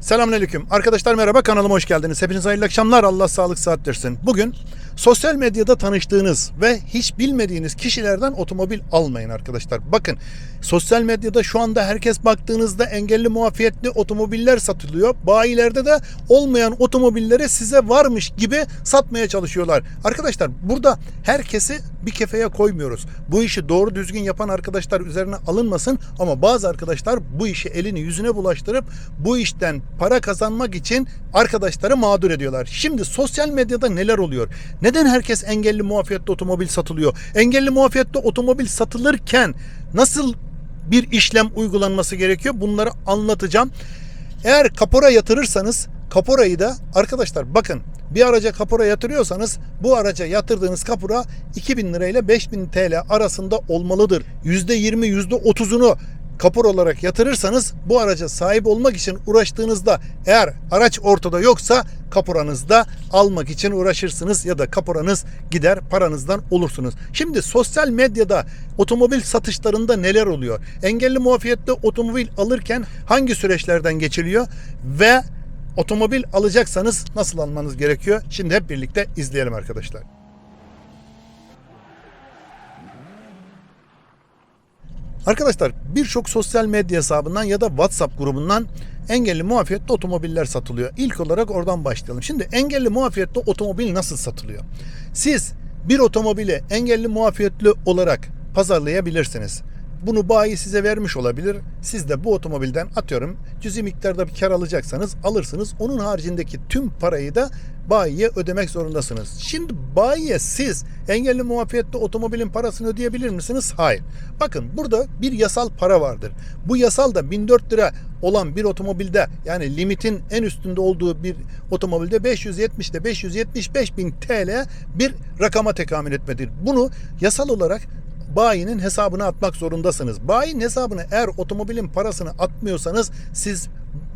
Selamünaleyküm. Arkadaşlar merhaba kanalıma hoş geldiniz. Hepinize hayırlı akşamlar. Allah sağlık saat versin. Bugün sosyal medyada tanıştığınız ve hiç bilmediğiniz kişilerden otomobil almayın arkadaşlar. Bakın sosyal medyada şu anda herkes baktığınızda engelli muafiyetli otomobiller satılıyor. Bayilerde de olmayan otomobilleri size varmış gibi satmaya çalışıyorlar. Arkadaşlar burada herkesi bir kefeye koymuyoruz. Bu işi doğru düzgün yapan arkadaşlar üzerine alınmasın ama bazı arkadaşlar bu işi elini yüzüne bulaştırıp bu işten para kazanmak için arkadaşları mağdur ediyorlar. Şimdi sosyal medyada neler oluyor? Neden herkes engelli muafiyetli otomobil satılıyor? Engelli muafiyetli otomobil satılırken nasıl bir işlem uygulanması gerekiyor? Bunları anlatacağım. Eğer kapora yatırırsanız kaporayı da arkadaşlar bakın bir araca kapora yatırıyorsanız bu araca yatırdığınız kapora 2000 lira ile 5000 TL arasında olmalıdır. %20 %30'unu kapor olarak yatırırsanız bu araca sahip olmak için uğraştığınızda eğer araç ortada yoksa kaporanızda almak için uğraşırsınız ya da kaporanız gider paranızdan olursunuz. Şimdi sosyal medyada otomobil satışlarında neler oluyor? Engelli muafiyetli otomobil alırken hangi süreçlerden geçiliyor ve otomobil alacaksanız nasıl almanız gerekiyor? Şimdi hep birlikte izleyelim arkadaşlar. Arkadaşlar birçok sosyal medya hesabından ya da WhatsApp grubundan engelli muafiyetli otomobiller satılıyor. İlk olarak oradan başlayalım. Şimdi engelli muafiyetli otomobil nasıl satılıyor? Siz bir otomobili engelli muafiyetli olarak pazarlayabilirsiniz. Bunu bayi size vermiş olabilir. Siz de bu otomobilden atıyorum cüzi miktarda bir kar alacaksanız alırsınız. Onun haricindeki tüm parayı da bayiye ödemek zorundasınız. Şimdi bayiye siz engelli muafiyetli otomobilin parasını ödeyebilir misiniz? Hayır. Bakın burada bir yasal para vardır. Bu yasal da 1004 lira olan bir otomobilde yani limitin en üstünde olduğu bir otomobilde 570 ile 575 bin TL bir rakama tekamül etmedir. Bunu yasal olarak bayinin hesabına atmak zorundasınız. Bayinin hesabına eğer otomobilin parasını atmıyorsanız siz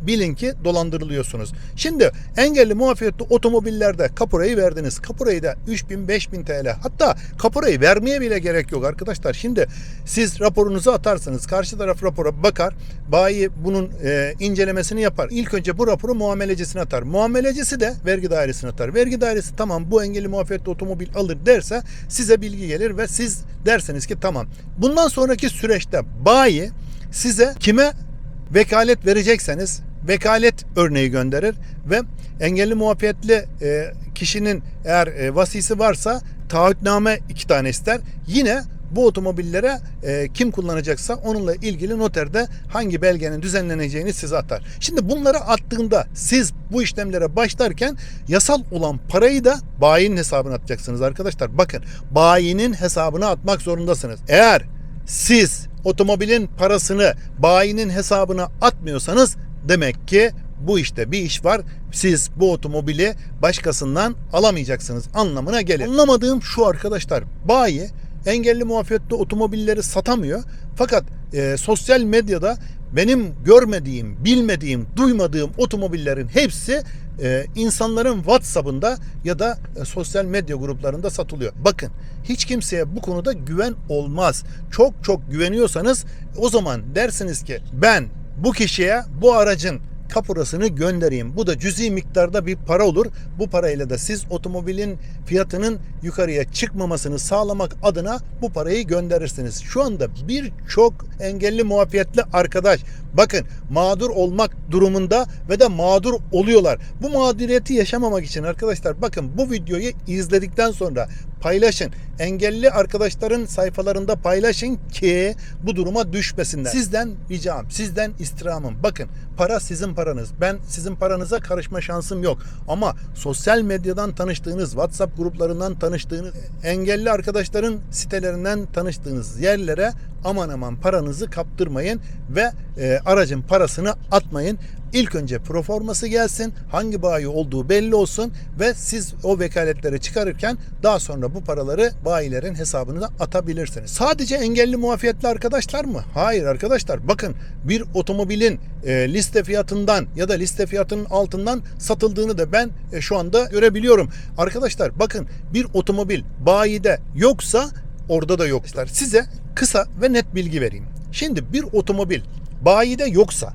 bilin ki dolandırılıyorsunuz. Şimdi engelli muafiyetli otomobillerde kaporayı verdiniz. Kaporayı da 3000 5000 TL. Hatta kaporayı vermeye bile gerek yok arkadaşlar. Şimdi siz raporunuzu atarsınız. Karşı taraf rapora bakar. Bayi bunun e, incelemesini yapar. İlk önce bu raporu muamelecisine atar. Muamelecisi de vergi dairesine atar. Vergi dairesi tamam bu engelli muafiyetli otomobil alır derse size bilgi gelir ve siz derseniz ki tamam. Bundan sonraki süreçte bayi size kime vekalet verecekseniz vekalet örneği gönderir ve engelli muafiyetli e, kişinin eğer e, vasisi varsa taahhütname iki tane ister. Yine bu otomobillere e, kim kullanacaksa onunla ilgili noterde hangi belgenin düzenleneceğini size atar. Şimdi bunları attığında siz bu işlemlere başlarken yasal olan parayı da bayinin hesabına atacaksınız arkadaşlar. Bakın bayinin hesabına atmak zorundasınız. Eğer siz otomobilin parasını bayinin hesabına atmıyorsanız demek ki bu işte bir iş var. Siz bu otomobili başkasından alamayacaksınız anlamına gelir. Anlamadığım şu arkadaşlar. Bayi engelli muafiyetli otomobilleri satamıyor. Fakat e, sosyal medyada benim görmediğim, bilmediğim, duymadığım otomobillerin hepsi e, insanların WhatsApp'ında ya da e, sosyal medya gruplarında satılıyor. Bakın hiç kimseye bu konuda güven olmaz. Çok çok güveniyorsanız o zaman dersiniz ki ben bu kişiye bu aracın kaporasını göndereyim. Bu da cüzi miktarda bir para olur. Bu parayla da siz otomobilin fiyatının yukarıya çıkmamasını sağlamak adına bu parayı gönderirsiniz. Şu anda birçok engelli muafiyetli arkadaş bakın mağdur olmak durumunda ve de mağdur oluyorlar. Bu mağduriyeti yaşamamak için arkadaşlar bakın bu videoyu izledikten sonra paylaşın. Engelli arkadaşların sayfalarında paylaşın ki bu duruma düşmesinler. Sizden ricam, sizden istirhamım. Bakın para sizin paranız. Ben sizin paranıza karışma şansım yok. Ama sosyal medyadan tanıştığınız, WhatsApp gruplarından tanıştığınız, engelli arkadaşların sitelerinden tanıştığınız yerlere aman aman paranızı kaptırmayın ve e, aracın parasını atmayın. İlk önce proforması gelsin, hangi bayi olduğu belli olsun ve siz o vekaletleri çıkarırken daha sonra bu paraları bayilerin hesabına atabilirsiniz. Sadece engelli muafiyetli arkadaşlar mı? Hayır arkadaşlar. Bakın bir otomobilin e, liste fiyatından ya da liste fiyatının altından satıldığını da ben e, şu anda görebiliyorum. Arkadaşlar bakın bir otomobil bayide yoksa orada da yoklar. Size kısa ve net bilgi vereyim. Şimdi bir otomobil bayide yoksa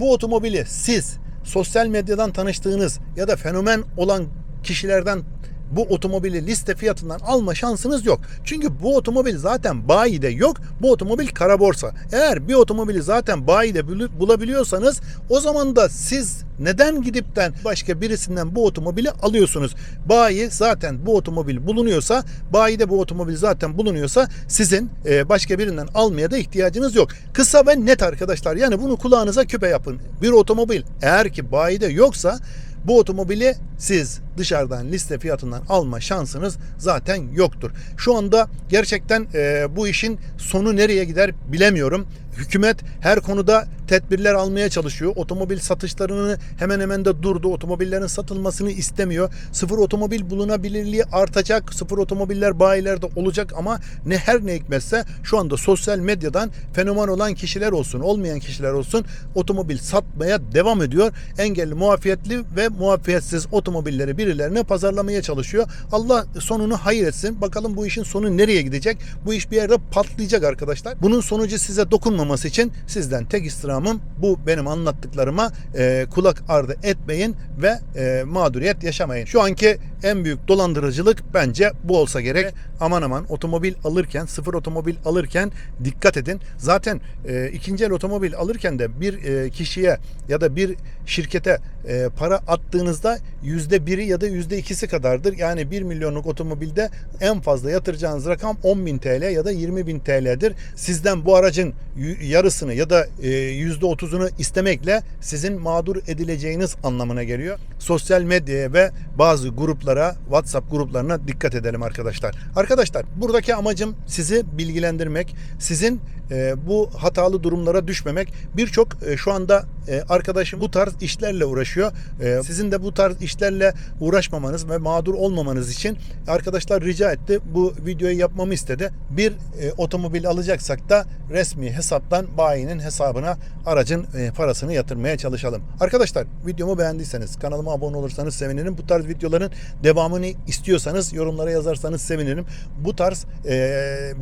bu otomobili siz sosyal medyadan tanıştığınız ya da fenomen olan kişilerden bu otomobili liste fiyatından alma şansınız yok. Çünkü bu otomobil zaten bayide yok. Bu otomobil kara borsa. Eğer bir otomobili zaten bayide bulabiliyorsanız o zaman da siz neden gidipten başka birisinden bu otomobili alıyorsunuz? Bayi zaten bu otomobil bulunuyorsa, bayide bu otomobil zaten bulunuyorsa sizin e, başka birinden almaya da ihtiyacınız yok. Kısa ve net arkadaşlar. Yani bunu kulağınıza küpe yapın. Bir otomobil eğer ki bayide yoksa bu otomobili siz dışarıdan liste fiyatından alma şansınız zaten yoktur. Şu anda gerçekten e, bu işin sonu nereye gider bilemiyorum. Hükümet her konuda tedbirler almaya çalışıyor. Otomobil satışlarını hemen hemen de durdu. Otomobillerin satılmasını istemiyor. Sıfır otomobil bulunabilirliği artacak. Sıfır otomobiller bayilerde olacak ama ne her ne hikmetse şu anda sosyal medyadan fenomen olan kişiler olsun, olmayan kişiler olsun otomobil satmaya devam ediyor. Engelli, muafiyetli ve muafiyetsiz otomobilleri birilerine pazarlamaya çalışıyor. Allah sonunu hayır etsin. Bakalım bu işin sonu nereye gidecek? Bu iş bir yerde patlayacak arkadaşlar. Bunun sonucu size dokunmaması için sizden tek istirhamım bu benim anlattıklarıma e, kulak ardı etmeyin ve e, mağduriyet yaşamayın. Şu anki en büyük dolandırıcılık bence bu olsa gerek. Aman aman otomobil alırken, sıfır otomobil alırken dikkat edin. Zaten e, ikinci el otomobil alırken de bir e, kişiye ya da bir şirkete e, para attığınızda yüzde biri ya da yüzde ikisi kadardır. Yani 1 milyonluk otomobilde en fazla yatıracağınız rakam 10 bin TL ya da 20 bin TL'dir. Sizden bu aracın yarısını ya da e, yüzde otuzunu istemekle sizin mağdur edileceğiniz anlamına geliyor. Sosyal medyaya ve bazı gruplara, WhatsApp gruplarına dikkat edelim arkadaşlar. Arkadaşlar buradaki amacım sizi bilgilendirmek, sizin e, bu hatalı durumlara düşmemek. Birçok e, şu anda e, arkadaşım bu tarz işlerle uğraşıyor. E, sizin de bu tarz işlerle uğraşmamanız ve mağdur olmamanız için arkadaşlar rica etti. Bu videoyu yapmamı istedi. Bir e, otomobil alacaksak da resmi hesaptan bayinin hesabına aracın e, parasını yatırmaya çalışalım. Arkadaşlar videomu beğendiyseniz kanalıma abone olursanız sevinirim. Bu tarz videoların devamını istiyorsanız yorumlara yazarsanız sevinirim. Bu tarz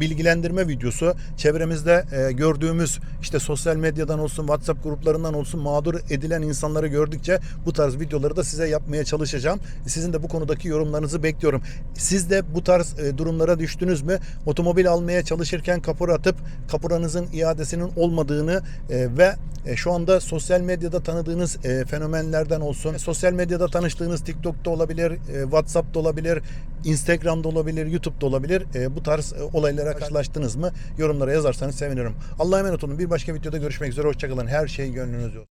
bilgilendirme videosu çevremizde e, gördüğümüz işte sosyal medyadan olsun WhatsApp gruplarından olsun mağdur edilen insanları gördükçe bu tarz videoları da size yapmaya çalışacağım. Sizin de bu konudaki yorumlarınızı bekliyorum. Siz de bu tarz e, durumlara düştünüz mü? Otomobil almaya çalışırken kapora atıp kaporanızın iadesinin olmadığını e, ve e, şu anda sosyal medyada tanıdığınız e, fenomenlerden olsun, sosyal medyada tanıştığınız TikTok'ta olabilir, e, WhatsApp'ta olabilir, Instagram'da olabilir, YouTube'da olabilir. E, bu tarz e, olaylara karşılaştınız mı? Yorumlara yazarsanız sevinirim. Allah'a emanet olun. Bir başka videoda görüşmek üzere. Hoşçakalın. Her şey gönlünüzce olsun.